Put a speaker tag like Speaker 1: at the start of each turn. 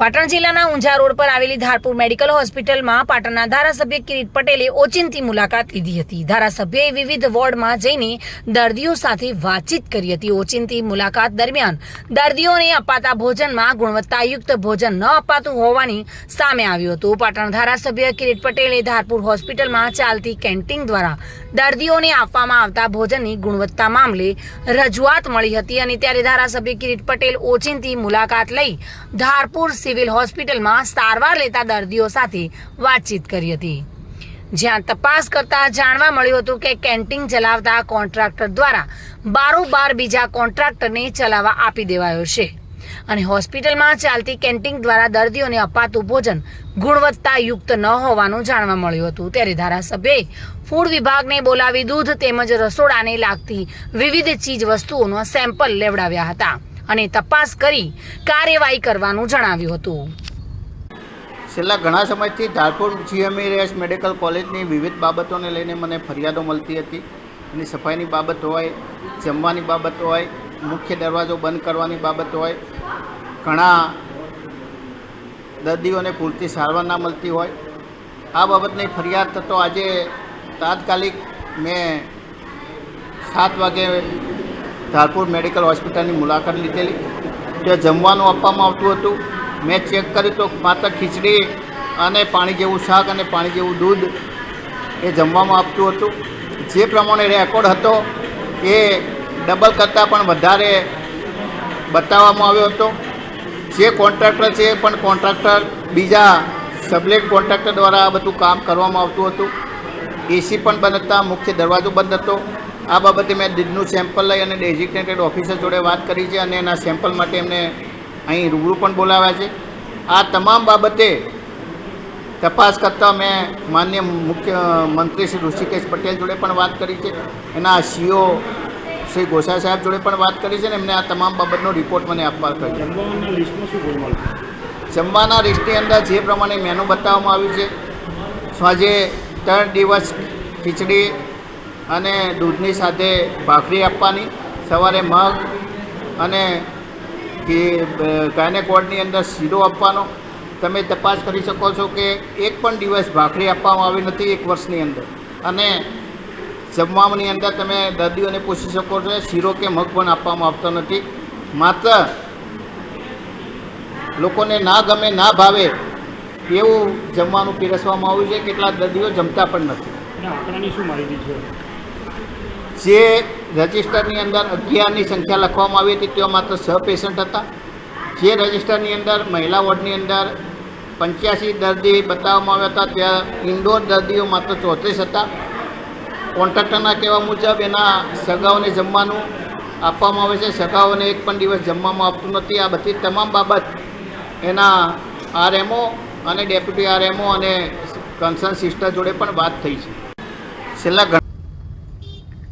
Speaker 1: પાટણ જિલ્લાના ઊંઝા રોડ પર આવેલી ધારપુર મેડિકલ હોસ્પિટલમાં પાટણના ધારાસભ્ય કિરીટ પટેલે ઓચિંતી મુલાકાત લીધી હતી. ધારાસભ્યએ વિવિધ વોર્ડમાં જઈને દર્દીઓ સાથે વાતચીત કરી હતી. ઓચિંતી મુલાકાત દરમિયાન દર્દીઓને અપાતા ભોજનમાં ગુણવત્તાયુક્ત ભોજન ન અપાતું હોવાની સામે આવ્યું હતું. પાટણ ધારાસભ્ય કિરીટ પટેલે ધારપુર હોસ્પિટલમાં ચાલતી કેન્ટીન દ્વારા દર્દીઓને આપવામાં આવતા ભોજનની ગુણવત્તા મામલે રજૂઆત મળી હતી અને ત્યારે ધારાસભ્ય કિરીટ પટેલ ઓચિંતી મુલાકાત લઈ ધારપુર સિવિલ હોસ્પિટલમાં સારવાર લેતા દર્દીઓ સાથે વાતચીત કરી હતી. જ્યાં તપાસ કરતા જાણવા મળ્યું હતું કે કેન્ટીન ચલાવતા કોન્ટ્રાક્ટર દ્વારા બારોબાર બીજા કોન્ટ્રાક્ટરને ચલાવવા આપી દેવાયો છે. અને હોસ્પિટલમાં ચાલતી કેન્ટીન દ્વારા દર્દીઓને અપાતું ભોજન ગુણવત્તાયુક્ત ન હોવાનું જાણવા મળ્યું હતું. ત્યારે ધારાસભ્યે ફૂડ વિભાગને બોલાવી દૂધ તેમજ રસોડાને લાગતી વિવિધ ચીજ વસ્તુઓનો સેમ્પલ લેવડાવ્યા હતા. અને તપાસ કરી કાર્યવાહી કરવાનું જણાવ્યું હતું.
Speaker 2: છેલ્લા ઘણા સમયથી ધારપુર જીએમઈએસ મેડિકલ કોલેજની વિવિધ બાબતોને લઈને મને ફરિયાદો મળતી હતી. એની સફાઈની બાબત હોય, જમવાની બાબત હોય, મુખ્ય દરવાજો બંધ કરવાની બાબત હોય, ઘણા દર્દીઓને પૂરતી સારવાર ના મળતી હોય. આ બાબતની ફરિયાદ થતો આજે તાત્કાલિક મેં સાત વાગે ધારપુર મેડિકલ હોસ્પિટલની મુલાકાત લીધેલી. ત્યાં જમવાનું આપવામાં આવતું હતું. મેં ચેક કર્યું તો માત્ર ખીચડી અને પાણી જેવું શાક અને પાણી જેવું દૂધ એ જમવામાં આપતું હતું. જે પ્રમાણે રેકોર્ડ હતો એ ડબલ કરતાં પણ વધારે બતાવવામાં આવ્યો હતો. જે કોન્ટ્રાક્ટર છે પણ કોન્ટ્રાક્ટર, બીજા સબલેટ કોન્ટ્રાક્ટર દ્વારા આ બધું કામ કરવામાં આવતું હતું. એસી પણ બંધ હતા મુખ્ય દરવાજો બંધ હતો. આ બાબતે મેં દૂધનું સેમ્પલ લઈ અને ડેઝિગ્નેટેડ ઓફિસર જોડે વાત કરી છે અને એના સેમ્પલ માટે એમને અહીં રૂબરૂ પણ બોલાવ્યા છે. આ તમામ બાબતે તપાસ કરતાં મેં માન્ય મુખ્ય મંત્રી શ્રી ઋષિકેશ પટેલ જોડે પણ વાત કરી છે. એના સીઓ શ્રી ગોસાઈ સાહેબ જોડે પણ વાત કરી છે ને એમને આ તમામ બાબતનો રિપોર્ટ મને આપવા કહ્યું
Speaker 3: જમવાના
Speaker 2: લિસ્ટની અંદર જે પ્રમાણે મેનુ બતાવવામાં આવ્યું છે. સાંજે ત્રણ દિવસ ખીચડી અને દૂધની સાથે ભાખરી આપવાની, સવારે મગ અને ગાયનેકોડની અંદર શીરો આપવાનો. તમે તપાસ કરી શકો છો કે એક પણ દિવસ ભાખરી આપવામાં આવી નથી એક વર્ષની અંદર. અને જમવાની અંદર તમે દર્દીઓને પૂછી શકો છો, શીરો કે મગ પણ આપવામાં આવતો નથી. માત્ર લોકોને ના ગમે, ના ભાવે એવું જમવાનું પીરસવામાં આવ્યું છે, કેટલાક દર્દીઓ જમતા પણ નથી.
Speaker 3: આંકડાની શું માહિતી છે?
Speaker 2: જે રજિસ્ટરની અંદર અગિયારની સંખ્યા લખવામાં આવી હતી તેઓ માત્ર છ પેશન્ટ હતા. જે રજિસ્ટરની અંદર મહિલા વોર્ડની અંદર પંચ્યાસી દર્દી બતાવવામાં આવ્યા હતા, ત્યાં ઇન્ડોર દર્દીઓ માત્ર ચોત્રીસ હતા. કોન્ટ્રાક્ટરના કહેવા મુજબ એના સગાઓને જમવાનું આપવામાં આવે છે. સગાઓને એક પણ દિવસ જમવામાં આવતું નથી. આ બધી તમામ બાબત એના આરએમઓ અને ડેપ્યુટી આરએમઓ અને કન્સર્ન સિસ્ટર જોડે પણ વાત થઈ છે. છેલ્લા